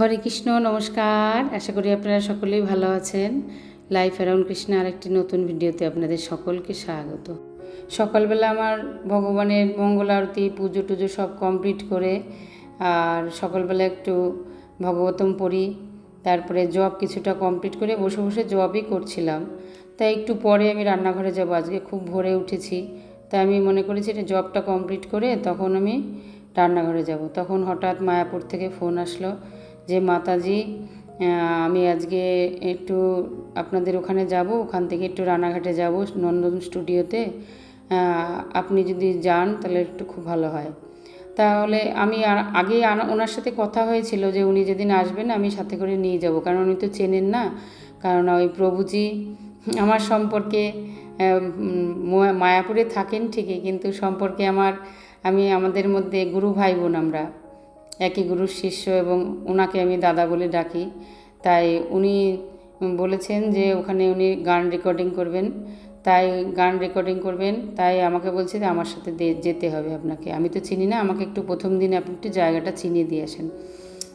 হরে কৃষ্ণ, নমস্কার। আশা করি আপনারা সকলেই ভালো আছেন। লাইফ অ্যারাউন্ড কৃষ্ণ আরেকটি নতুন ভিডিওতে আপনাদের সকলকে স্বাগত। সকালবেলা আমার ভগবানের মঙ্গল আরতি, পুজো টুজো সব কমপ্লিট করে, আর সকালবেলা একটু ভগবতম পড়ি, তারপরে জব কিছুটা কমপ্লিট করে বসে বসে জবই করছিলাম। তাই একটু পরে আমি রান্নাঘরে যাব, আজকে খুব ভোরে উঠেছি। তাই আমি মনে করেছি এটা জবটা কমপ্লিট করে তখন আমি রান্নাঘরে যাব। তখন হঠাৎ মায়াপুর থেকে ফোন আসলো যে মাতাজি আমি আজকে একটু আপনাদের ওখানে যাব, ওখান থেকে একটু রানাঘাটে যাব, নন্দন স্টুডিওতে। আপনি যদি যান তাহলে একটু খুব ভালো হয়। তাহলে আমি আগেই ওনার সাথে কথা হয়েছিল যে উনি যেদিন আসবেন আমি সাথে করে নিয়ে যাব, কারণ উনি তো চেনেন না। কারণ ওই প্রভুজি আমার সম্পর্কে মায়াপুরে থাকেন ঠিকই, কিন্তু সম্পর্কে আমার, আমি, আমাদের মধ্যে গুরু ভাই বোন আমরা। একই গুরুর শিষ্য এবং ওনাকে আমি দাদা বলে ডাকি। তাই উনি বলেছেন যে ওখানে উনি গান রেকর্ডিং করবেন। তাই গান রেকর্ডিং করবেন। তাই আমাকে বলছে যে আমার সাথে যেতে হবে আপনাকে। আমি তো চিনি না, আমাকে একটু প্রথম দিন আপনি একটু জায়গাটা চিনিয়ে দিয়ে আসেন।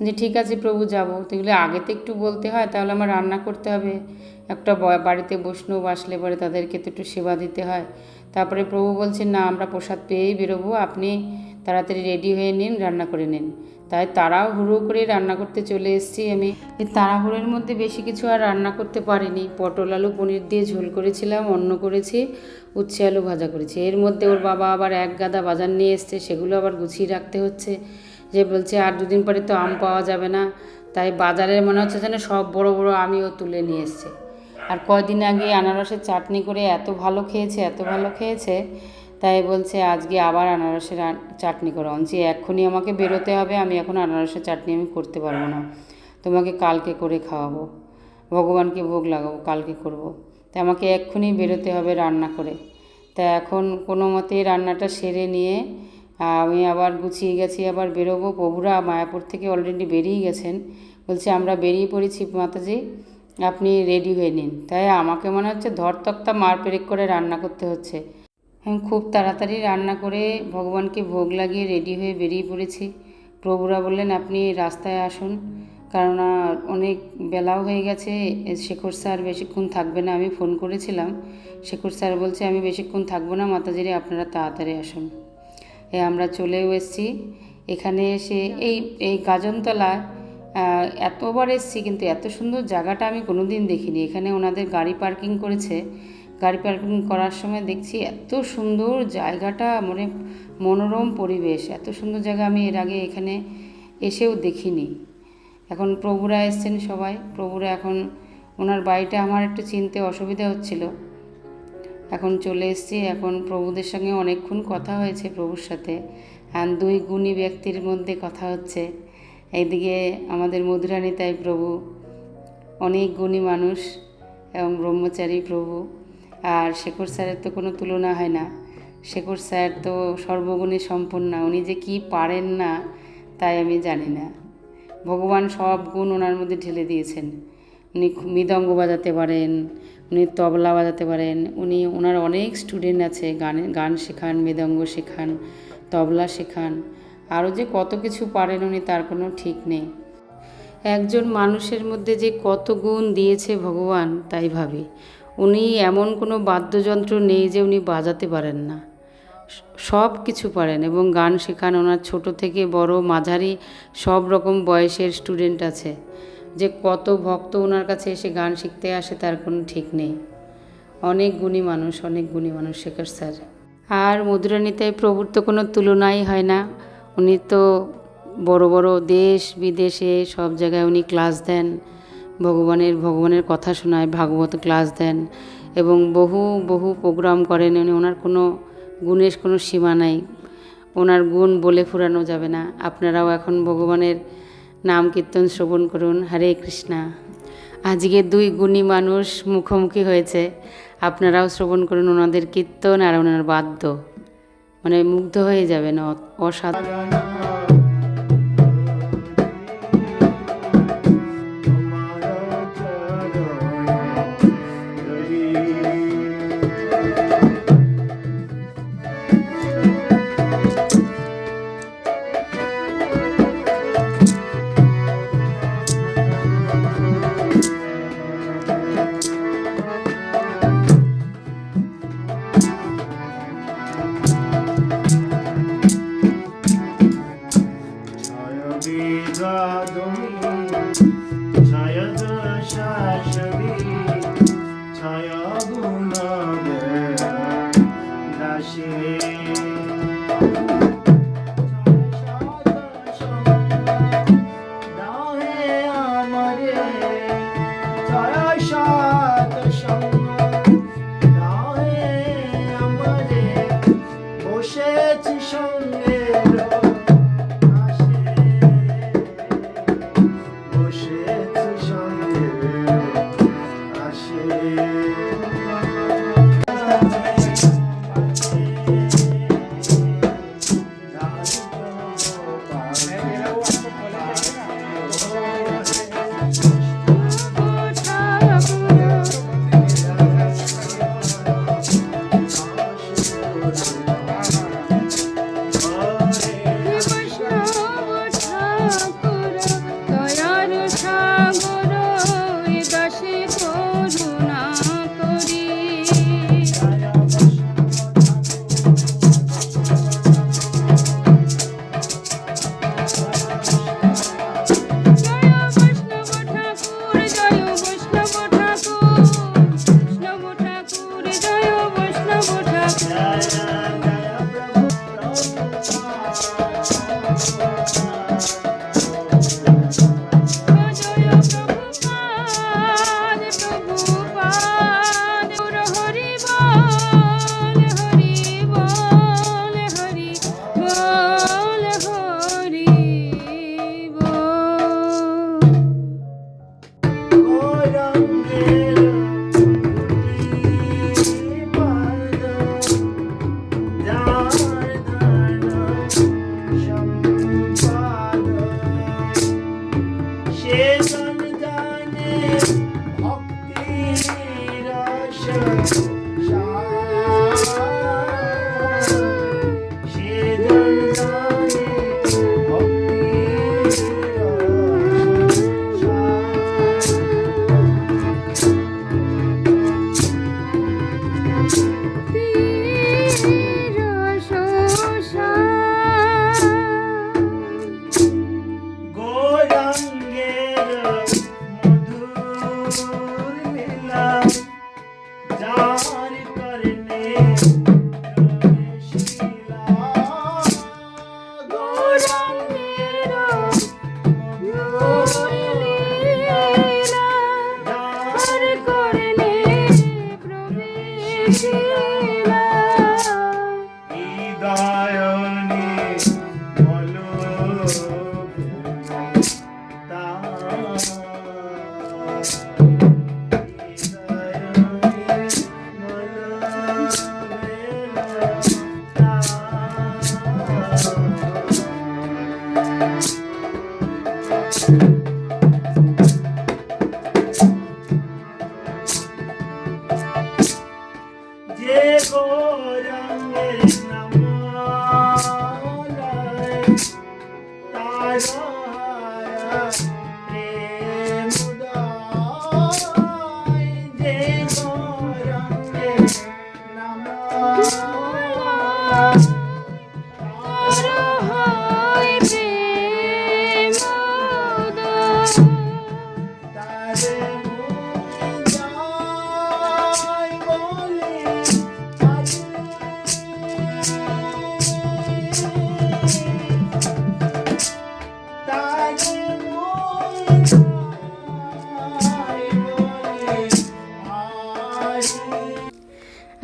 যে ঠিক আছে প্রভু যাব। তাহলে আগে তো একটু বলতে হয়, তাহলে আমার রান্না করতে হবে। একটা বাড়িতে বৈষ্ণব আসলে পরে তাদেরকে তো একটু সেবা দিতে হয়। তারপরে প্রভু বলছেন, না, আমরা প্রসাদ পেয়েই বেরোবো। আপনি তাড়াতাড়ি রেডি হয়ে নিন, রান্না করে নিন। তাই তাড়াও হুড়ো করে রান্না করতে চলে এসেছি আমি। এই তাড়াহুড়োর মধ্যে বেশি কিছু আর রান্না করতে পারিনি। পটল, আলু, পনির দিয়ে ঝোল করেছিলাম, অন্ন করেছি, উচ্ছে আলু ভাজা করেছি। এর মধ্যে ওর বাবা আবার এক গাদা বাজার নিয়ে এসছে, সেগুলো আবার গুছিয়ে রাখতে হচ্ছে। যে বলছে, আর দুদিন পরে তো আম পাওয়া যাবে না। তাই বাজারের মনে হচ্ছে যেন সব বড় বড় আমিও তুলে নিয়ে এসছে। আর কয়দিন আগে আনারসের চাটনি করে এত ভালো খেয়েছে, এত ভালো খেয়েছে তাই বলছে, আজকে আবার আনারসের চাটনি করো। যে এক্ষুনি আমাকে বেরোতে হবে, আমি এখন আনারসের চাটনি আমি করতে পারব না। তোমাকে কালকে করে খাওয়াবো। ভগবানকে ভোগ লাগাবো, কালকে করব। তাই আমাকে এক্ষুনি বেরোতে হবে রান্না করে। তা এখন কোনো মতে রান্নাটা সেরে নিয়ে আমি আবার গুছিয়ে গেছি, আবার বেরোবো। প্রভুরা মায়াপুর থেকে অলরেডি বেরিয়ে গেছেন। বলছে, আমরা বেরিয়ে পড়েছি মাতাজি, আপনি রেডি হয়ে নিন। তাই আমাকে মনে হচ্ছে ধরতক্তা মার পেরেক করে রান্না করতে হচ্ছে। খুব তাড়াতাড়ি রান্না করে ভগবানকে ভোগ লাগিয়ে রেডি হয়ে বেরিয়ে পড়েছি। প্রভুরা বললেন, আপনি রাস্তায় আসুন, কারণ অনেক বেলাও হয়ে গেছে শেখর স্যার বেশিক্ষণ থাকবে না। আমি ফোন করেছিলাম। শেখর স্যার বলছে, আমি বেশিক্ষণ থাকব না, মাতাজিরে, আপনারা তাড়াতাড়ি আসুন। এ, আমরা চলেও এসেছি। এখানে এসে এই এই গাজনতলায় এতবার এসেছি, কিন্তু এত সুন্দর জায়গাটা আমি কোনোদিন দেখিনি। এখানে ওনাদের গাড়ি পার্কিং করেছে। গাড়ি পার্কিং করার সময় দেখছি এত সুন্দর জায়গাটা মানে মনোরম পরিবেশ। এত সুন্দর জায়গা আমি এর আগে এখানে এসেও দেখিনি। এখন প্রভুরা এসছেন সবাই। প্রভুরা এখন, ওনার বাড়িটা আমার একটু চিনতে অসুবিধা হচ্ছিল। এখন চলে এসেছি। এখন প্রভুদের সঙ্গে অনেকক্ষণ কথা হয়েছে প্রভুর সাথে। আর দুই গুণী ব্যক্তির মধ্যে কথা হচ্ছে। এইদিকে আমাদের মধুরানী তাই প্রভু, অনেক গুণী মানুষ এবং ব্রহ্মচারী প্রভু। আর শেখর স্যারের তো কোনো তুলনা হয় না। শেখর স্যার তো সর্বগুণে সম্পন্ন, উনি যে কি পারেন না, তাই আমি জানি না। ভগবান সব গুণ ওনার মধ্যে ঢেলে দিয়েছেন। উনি মৃদঙ্গ বাজাতে পারেন, উনি তবলা বাজাতে পারেন, উনি ওনার অনেক স্টুডেন্ট আছে, গানে, গান শেখান, মৃদঙ্গ শেখান, তবলা শেখান, আরও যে কত কিছু পারেন উনি তার কোনো ঠিক নেই। একজন মানুষের মধ্যে যে কত গুণ দিয়েছে ভগবান, তাই ভাবি। উনি এমন কোনো বাদ্যযন্ত্র নেই যে উনি বাজাতে পারেন না। সব কিছু পারেন এবং গান শেখান। ওনার ছোট থেকে বড় মাঝারি সব রকম বয়সের স্টুডেন্ট আছে। যে কত ভক্ত ওনার কাছে এসে গান শিখতে আসে তার কোনো ঠিক নেই। অনেক গুণী মানুষ, অনেক গুণী মানুষ শেখর স্যার। আর মধুরানিতায় প্রভুর তো কোনো তুলনাই হয় না। উনি তো বড় বড় দেশ বিদেশে সব জায়গায় উনি ক্লাস দেন। ভগবানের ভগবানের কথা শোনায়, ভাগবত ক্লাস দেন এবং বহু বহু প্রোগ্রাম করেন। উনি, ওনার কোনো গুণের কোনো সীমা নাই। ওনার গুণ বলে ফুরানো যাবে না। আপনারাও এখন ভগবানের নাম কীর্তন শ্রবণ করুন। হরে কৃষ্ণা। আজকে দুই গুণী মানুষ মুখোমুখি হয়েছে। আপনারাও শ্রবণ করুন ওনাদের কীর্তন আর ওনার বাদ্য। মানে মুগ্ধ হয়ে যাবেন অসাধারণ যার করনে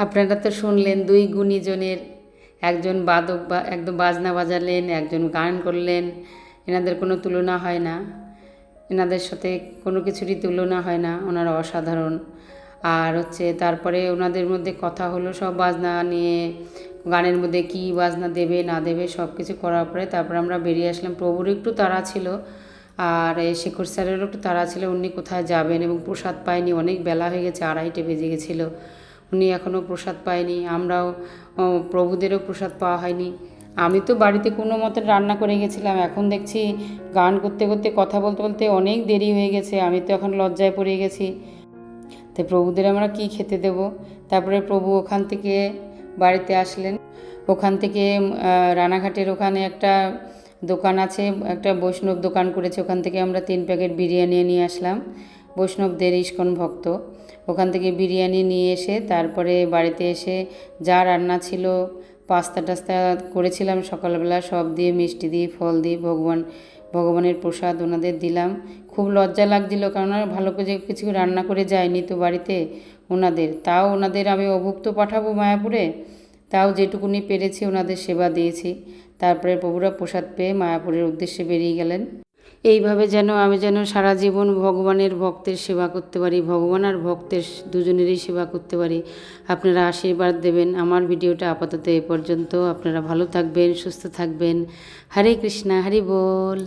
আপনারা তো শুনলেন দুই গুণীজনের একজন বাদক বা, একদম বাজনা বাজালেন, একজন গান করলেন। এনাদের কোনো তুলনা হয় না। এনাদের সাথে কোনো কিছুরই তুলনা হয় না, ওনারা অসাধারণ। আর হচ্ছে তারপরে ওনাদের মধ্যে কথা হলো সব বাজনা নিয়ে, গানের মধ্যে কী বাজনা দেবে, না দেবে, সব কিছু করার পরে তারপরে আমরা বেরিয়ে আসলাম। প্রভুর একটু তাড়া ছিল, আর শেখর স্যারেরও একটু তাড়া ছিল, উনি কোথায় যাবেন? এবং প্রসাদ পায়নি, অনেক বেলা হয়ে গেছে, আড়াইটে বেজে গেছিল। উনি এখনও প্রসাদ পায়নি আমরাও প্রভুদেরও প্রসাদ পাওয়া হয়নি। আমি তো বাড়িতে কোনো মতে রান্না করে গেছিলাম, এখন দেখছি গান করতে করতে, কথা বলতে বলতে অনেক দেরি হয়ে গেছে, আমি তো এখন লজ্জায় পড়ে গেছি। তাই প্রভুদের আমরা কি খেতে দেব? তারপরে প্রভু ওখান থেকে বাড়িতে আসলেন। ওখান থেকে রানাঘাটের ওখানে একটা দোকান আছে, একটা বৈষ্ণব দোকান করেছে, ওখান থেকে আমরা তিন প্যাকেট বিরিয়ানি নিয়ে আসলাম। বৈষ্ণবদের ইস্কন ভক্ত। ওখান থেকে বিরিয়ানি নিয়ে এসে তারপরে বাড়িতে এসে যা রান্না ছিল, পাস্তা টাস্তা করেছিলাম সকালবেলা, সব দিয়ে মিষ্টি দিয়ে, ফল দিয়ে ভগবান, ভগবানের প্রসাদ ওনাদের দিলাম। খুব লজ্জা লাগছিল কারণ ভালো করে কিছু রান্না করে যায়নি তো বাড়িতে ওনাদের। তাও ওনাদের আমি অভুক্ত পাঠাবো মায়াপুরে? তাও যেটুকুনি পেরেছি ওনাদের সেবা দিয়েছি। তারপরে প্রভুরা প্রসাদ পেয়ে মায়াপুরের উদ্দেশ্যে বেরিয়ে গেলেন। এইভাবে যেন আমি যেন সারা জীবন ভগবানের ভক্তের সেবা করতে পারি, ভগবান আর ভক্তের দুজনেরই সেবা করতে পারি। আপনারা আশীর্বাদ দেবেন। আমার ভিডিওটা আপাতত এ পর্যন্ত। আপনারা ভালো থাকবেন, সুস্থ থাকবেন। হরে কৃষ্ণা, হরি বল।